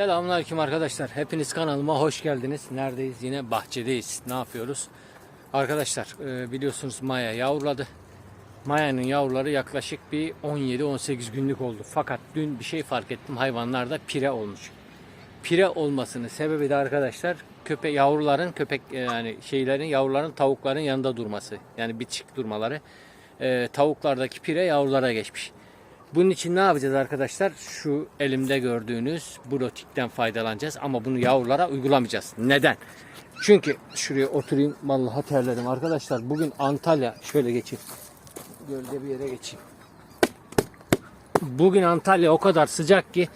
Selamünaleyküm arkadaşlar. Hepiniz kanalıma hoş geldiniz. Neredeyiz? Yine bahçedeyiz. Ne yapıyoruz? Arkadaşlar e, biliyorsunuz Maya yavruladı. Maya'nın yavruları yaklaşık bir 17-18 günlük oldu. Fakat dün bir şey fark ettim. Hayvanlarda pire olmuş. Pire olmasının sebebi de arkadaşlar köpek yavruların köpek e, yani şeylerin yavruların tavukların yanında durması. Yani bitişik durmaları. E, tavuklardaki pire yavrulara geçmiş. Bunun için ne yapacağız arkadaşlar? Şu elimde gördüğünüz blotikten faydalanacağız ama bunu yavrulara uygulamayacağız. Neden? Çünkü şuraya oturayım vallahi terledim arkadaşlar. Bugün Antalya şöyle geçeyim. Gölge bir yere geçeyim. Bugün Antalya o kadar sıcak ki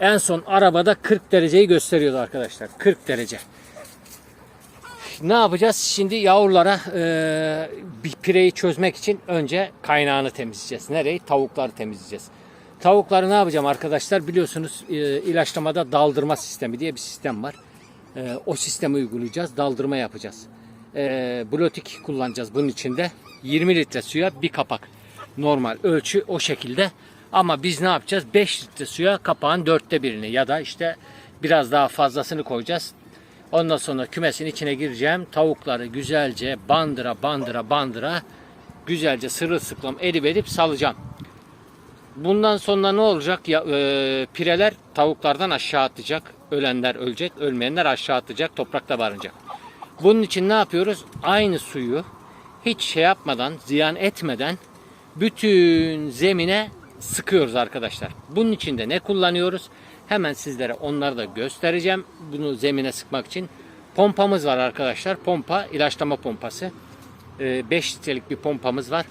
en son arabada 40 dereceyi gösteriyordu arkadaşlar. 40 derece. Ne yapacağız? Şimdi yavrulara e, bir pireyi çözmek için önce kaynağını temizleyeceğiz. Nereyi? Tavukları temizleyeceğiz. Tavukları ne yapacağım arkadaşlar? Biliyorsunuz e, ilaçlamada daldırma sistemi diye bir sistem var. E, o sistemi uygulayacağız. Daldırma yapacağız. E, blotik kullanacağız bunun içinde. 20 litre suya bir kapak. Normal ölçü o şekilde. Ama biz ne yapacağız? 5 litre suya kapağın dörtte birini ya da işte biraz daha fazlasını koyacağız. Ondan sonra kümesin içine gireceğim. Tavukları güzelce bandıra bandıra bandıra güzelce sırılsıklam edip edip salacağım. Bundan sonra ne olacak? Ya, e, pireler tavuklardan aşağı atacak. Ölenler ölecek, ölmeyenler aşağı atacak, toprakta barınacak. Bunun için ne yapıyoruz? Aynı suyu hiç şey yapmadan, ziyan etmeden bütün zemine sıkıyoruz arkadaşlar. Bunun için de ne kullanıyoruz? Hemen sizlere onları da göstereceğim. Bunu zemine sıkmak için. Pompamız var arkadaşlar. Pompa, ilaçlama pompası. 5 litrelik bir pompamız var.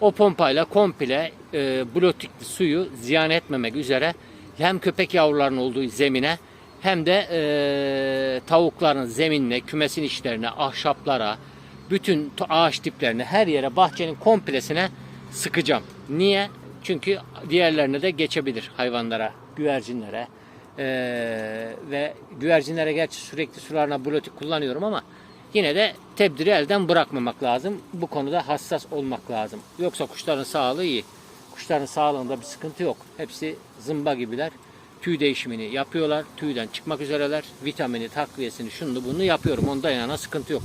O pompayla komple e, blotikli suyu ziyan etmemek üzere hem köpek yavrularının olduğu zemine hem de e, tavukların zeminine, kümesin içlerine, ahşaplara, bütün ağaç diplerine, her yere bahçenin komplesine sıkacağım. Niye? Çünkü diğerlerine de geçebilir hayvanlara, güvercinlere. E, ve güvercinlere gerçi sürekli sularına blotik kullanıyorum ama yine de tedbiri elden bırakmamak lazım. Bu konuda hassas olmak lazım. Yoksa kuşların sağlığı iyi. Kuşların sağlığında bir sıkıntı yok. Hepsi zımba gibiler. Tüy değişimini yapıyorlar. Tüyden çıkmak üzereler. Vitamini, takviyesini, şunu bunu yapıyorum. Onda yana sıkıntı yok.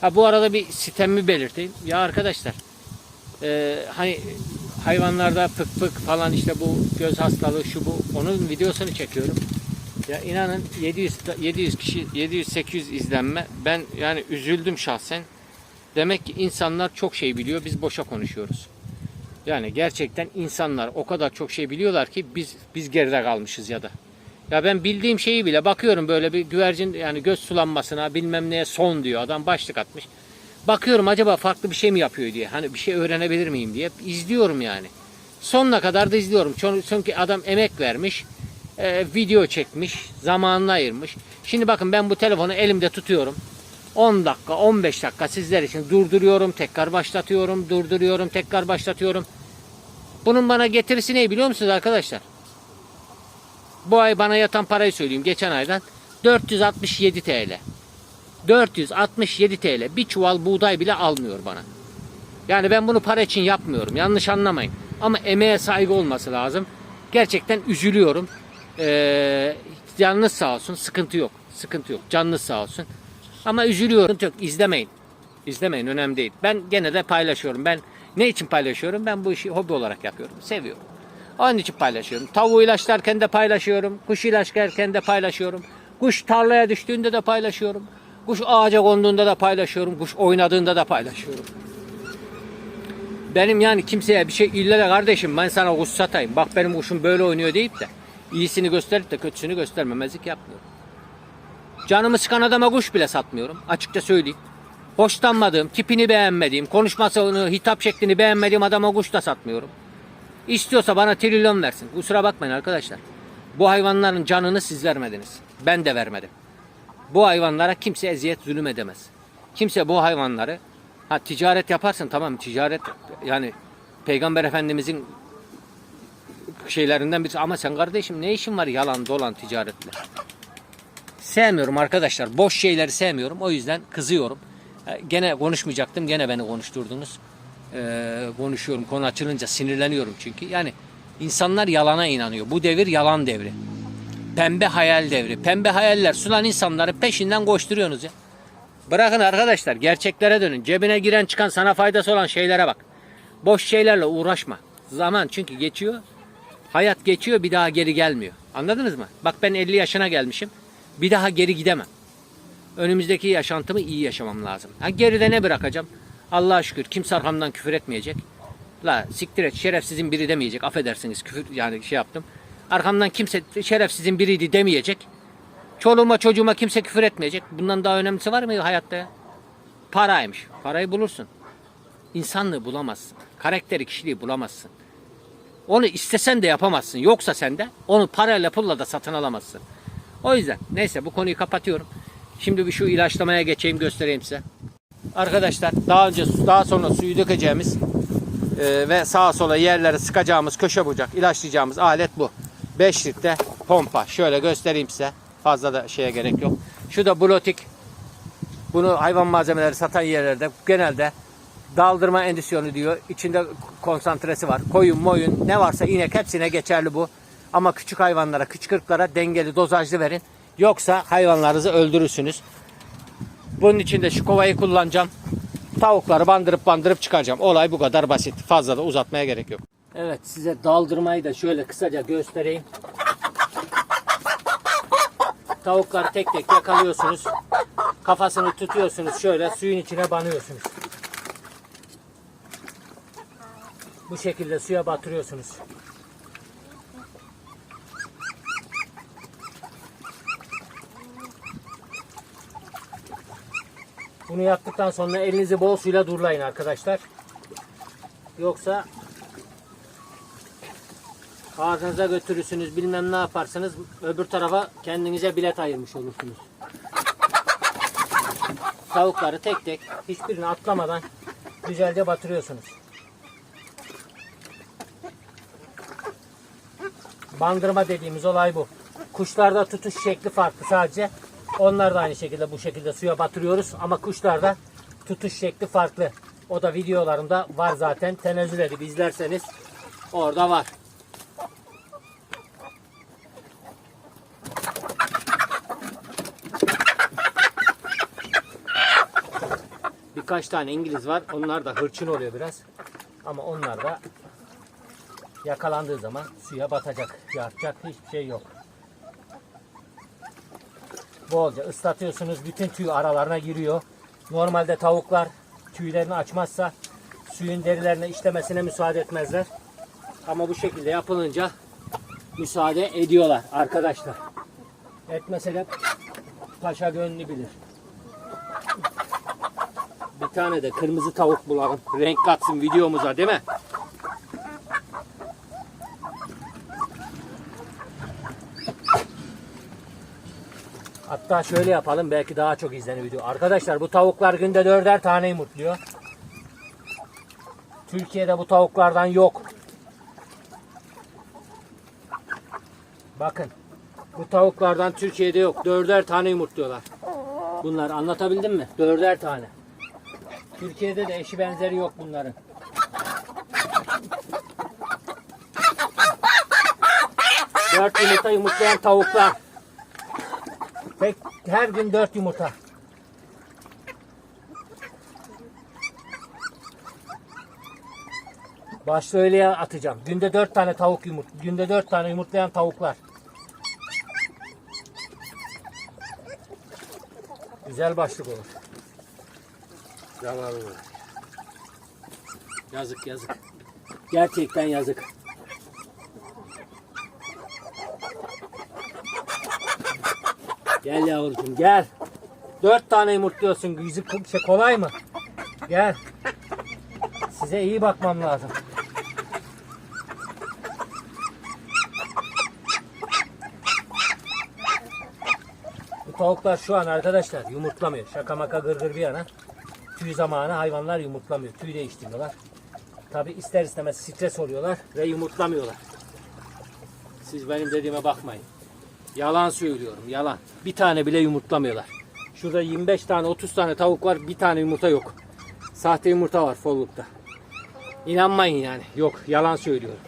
Ha bu arada bir sistemimi belirteyim. Ya arkadaşlar e, hani hayvanlarda pık pık falan işte bu göz hastalığı şu bu onun videosunu çekiyorum. Ya inanın 700 700 kişi 700 800 izlenme. Ben yani üzüldüm şahsen. Demek ki insanlar çok şey biliyor. Biz boşa konuşuyoruz. Yani gerçekten insanlar o kadar çok şey biliyorlar ki biz biz geride kalmışız ya da. Ya ben bildiğim şeyi bile bakıyorum böyle bir güvercin yani göz sulanmasına bilmem neye son diyor adam başlık atmış. Bakıyorum acaba farklı bir şey mi yapıyor diye. Hani bir şey öğrenebilir miyim diye izliyorum yani. Sonuna kadar da izliyorum. Çünkü- adam emek vermiş, e, video çekmiş, zamanını ayırmış. Şimdi bakın ben bu telefonu elimde tutuyorum. 10 dakika, 15 dakika sizler için durduruyorum, tekrar başlatıyorum, durduruyorum, tekrar başlatıyorum. Bunun bana getirisi ne biliyor musunuz arkadaşlar? Bu ay bana yatan parayı söyleyeyim geçen aydan 467 TL. 467 TL bir çuval buğday bile almıyor bana. Yani ben bunu para için yapmıyorum. Yanlış anlamayın. Ama emeğe saygı olması lazım. Gerçekten üzülüyorum. Ee, canınız sağ olsun. Sıkıntı yok. Sıkıntı yok. Canınız sağ olsun. Ama üzülüyorum. Yok. İzlemeyin. İzlemeyin. Önemli değil. Ben gene de paylaşıyorum. Ben ne için paylaşıyorum? Ben bu işi hobi olarak yapıyorum. Seviyorum. Onun için paylaşıyorum. Tavuğu ilaçlarken de paylaşıyorum. Kuş ilaçlarken de paylaşıyorum. Kuş tarlaya düştüğünde de paylaşıyorum. Kuş ağaca konduğunda da paylaşıyorum. Kuş oynadığında da paylaşıyorum. Benim yani kimseye bir şey ille de kardeşim ben sana kuş satayım. Bak benim kuşum böyle oynuyor deyip de iyisini gösterip de kötüsünü göstermemezlik yapmıyorum. Canımı sıkan adama kuş bile satmıyorum. Açıkça söyleyeyim. Hoşlanmadığım, tipini beğenmediğim, konuşmasını, hitap şeklini beğenmediğim adama kuş da satmıyorum. İstiyorsa bana trilyon versin. Kusura bakmayın arkadaşlar. Bu hayvanların canını siz vermediniz. Ben de vermedim. Bu hayvanlara kimse eziyet zulüm edemez. Kimse bu hayvanları ha ticaret yaparsın tamam ticaret yani Peygamber Efendimizin şeylerinden birisi ama sen kardeşim ne işin var yalan dolan ticaretle? Sevmiyorum arkadaşlar. Boş şeyleri sevmiyorum. O yüzden kızıyorum. E, Gene konuşmayacaktım. Gene beni konuşturdunuz. Ee, konuşuyorum. Konu açılınca sinirleniyorum çünkü. Yani insanlar yalana inanıyor. Bu devir yalan devri. Pembe hayal devri. Pembe hayaller sunan insanların peşinden koşturuyorsunuz ya. Bırakın arkadaşlar gerçeklere dönün. Cebine giren çıkan sana faydası olan şeylere bak. Boş şeylerle uğraşma. Zaman çünkü geçiyor. Hayat geçiyor bir daha geri gelmiyor. Anladınız mı? Bak ben 50 yaşına gelmişim. Bir daha geri gidemem. Önümüzdeki yaşantımı iyi yaşamam lazım. Ha, geride ne bırakacağım? Allah'a şükür kimse arkamdan küfür etmeyecek. La siktir et şerefsizin biri demeyecek. Affedersiniz küfür yani şey yaptım. Arkamdan kimse şerefsizin biriydi demeyecek. Çoluğuma çocuğuma kimse küfür etmeyecek. Bundan daha önemlisi var mı hayatta ya? Paraymış. Parayı bulursun. İnsanlığı bulamazsın. Karakteri, kişiliği bulamazsın. Onu istesen de yapamazsın. Yoksa sende onu parayla pulla da satın alamazsın. O yüzden neyse bu konuyu kapatıyorum. Şimdi bir şu ilaçlamaya geçeyim göstereyim size. Arkadaşlar daha önce daha sonra suyu dökeceğimiz e, ve sağa sola yerlere sıkacağımız köşe bucak ilaçlayacağımız alet bu. 5 litre pompa. Şöyle göstereyim size. Fazla da şeye gerek yok. Şu da blotik. Bunu hayvan malzemeleri satan yerlerde genelde daldırma endisyonu diyor. İçinde konsantresi var. Koyun, moyun ne varsa inek hepsine geçerli bu. Ama küçük hayvanlara, küçük ırklara dengeli dozajlı verin. Yoksa hayvanlarınızı öldürürsünüz. Bunun için de şu kovayı kullanacağım. Tavukları bandırıp bandırıp çıkaracağım. Olay bu kadar basit. Fazla da uzatmaya gerek yok. Evet size daldırmayı da şöyle kısaca göstereyim. Tavukları tek tek yakalıyorsunuz. Kafasını tutuyorsunuz şöyle suyun içine banıyorsunuz. Bu şekilde suya batırıyorsunuz. Bunu yaptıktan sonra elinizi bol suyla durlayın arkadaşlar. Yoksa ağzınıza götürürsünüz bilmem ne yaparsınız öbür tarafa kendinize bilet ayırmış olursunuz. Tavukları tek tek hiçbirini atlamadan güzelce batırıyorsunuz. Bandırma dediğimiz olay bu. Kuşlarda tutuş şekli farklı sadece. Onlar da aynı şekilde bu şekilde suya batırıyoruz ama kuşlarda tutuş şekli farklı. O da videolarımda var zaten. Tenezzül edip izlerseniz orada var. Birkaç tane İngiliz var. Onlar da hırçın oluyor biraz. Ama onlar da yakalandığı zaman suya batacak. Yapacak hiçbir şey yok. Bolca ıslatıyorsunuz. Bütün tüy aralarına giriyor. Normalde tavuklar tüylerini açmazsa suyun derilerine işlemesine müsaade etmezler. Ama bu şekilde yapılınca müsaade ediyorlar arkadaşlar. Etmese de paşa gönlü bilir. Bir tane de kırmızı tavuk bulalım. Renk katsın videomuza değil mi? Hatta şöyle yapalım belki daha çok izlenir video. Arkadaşlar bu tavuklar günde dörder tane yumurtluyor. Türkiye'de bu tavuklardan yok. Bakın. Bu tavuklardan Türkiye'de yok. Dörder tane yumurtluyorlar. Bunlar anlatabildim mi? Dörder tane. Türkiye'de de eşi benzeri yok bunların. Dört yumurta yumurtlayan tavuklar. Tek, her gün dört yumurta. Başta öyle atacağım. Günde dört tane tavuk yumurt. Günde dört tane yumurtlayan tavuklar. Güzel başlık olur. Zavallı. Yazık yazık. Gerçekten yazık. Gel yavrucuğum gel. Dört tane yumurtluyorsun. Yüzü şey kolay mı? Gel. Size iyi bakmam lazım. Bu tavuklar şu an arkadaşlar yumurtlamıyor. Şaka maka gırgır bir yana. Tüy zamanı hayvanlar yumurtlamıyor. Tüy değiştiriyorlar. Tabi ister istemez stres oluyorlar ve yumurtlamıyorlar. Siz benim dediğime bakmayın. Yalan söylüyorum yalan. Bir tane bile yumurtlamıyorlar. Şurada 25 tane 30 tane tavuk var bir tane yumurta yok. Sahte yumurta var follukta. İnanmayın yani. Yok yalan söylüyorum.